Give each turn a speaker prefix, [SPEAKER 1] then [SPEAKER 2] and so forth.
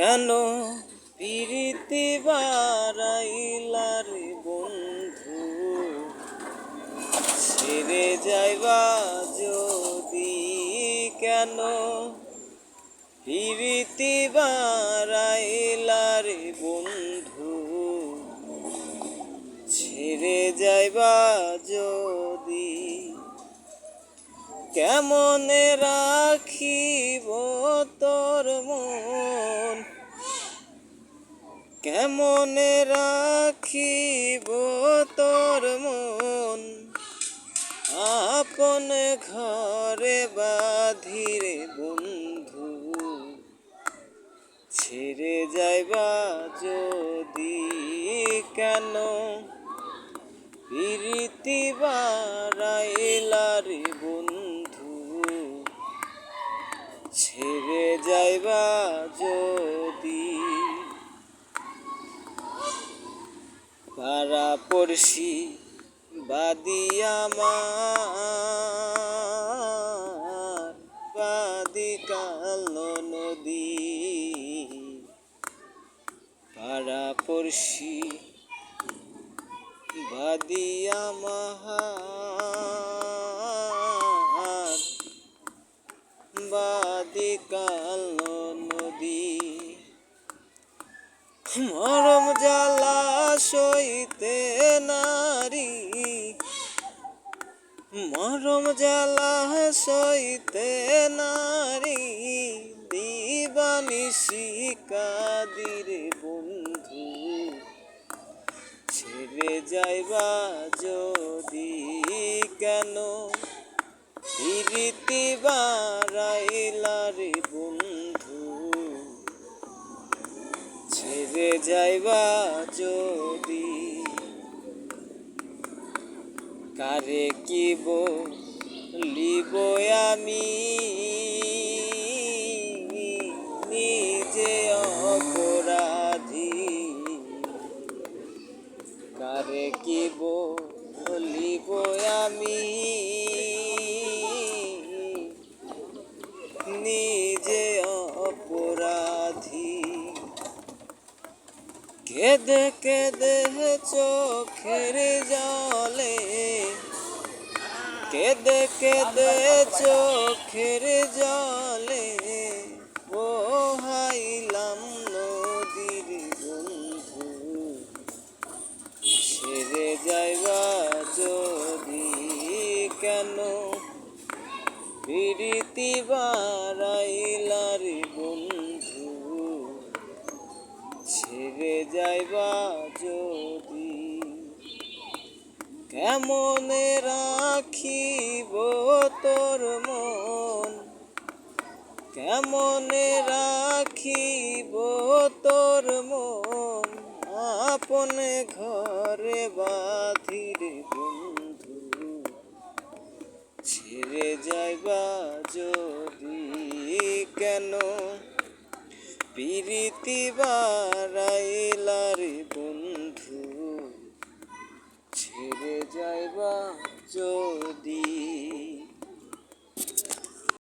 [SPEAKER 1] কেন পিরিতি বারাইলার বন্ধু? ছেড়ে যাইবা যদি কেন? পিরিতি বারাইলার বন্ধু। ছেড়ে যাইবা যদি কেমন রাখিব তোর মন? কেমনে রাখিব তোর মন? আপন ঘরে বাধিরে বন্ধু। ছেড়ে যাইবা যদি কেন? প্রীতি পাড়া পড়শি বাদি আমার, বাদি কালো নদী। পাড়া পড়শি বাদিয়া মাহার বাদি কালো নদী। মরম মরম জ্বালা সইতে নারী দিবানিশি কাদিরে বন্ধু। ছেড়ে যাইবা যদি কেন? বারাইলারে বন্ধু। ছেড়ে যাইবা যদি কারে কি লিব আমি? নিজে অপরাধী। কারে কি বলিব আমি? কেদে কেদে চোখের জলে, কেদে কেদে চোখের জলে, ও হাইলাম নদীর বন্ধু। ছেড়ে যাইবা যদি কেন, প্রীতি বারাইলার বন্ধু ছেড়ে যাইবা যদি? কেমনে রাখিব তোর মন? কেমনে রাখিব তোর মন? আপন ঘরে বাধিরে বন্ধু। ছেড়ে যাইবা যদি কেন? প্রীতি বারাইলার বন্ধু।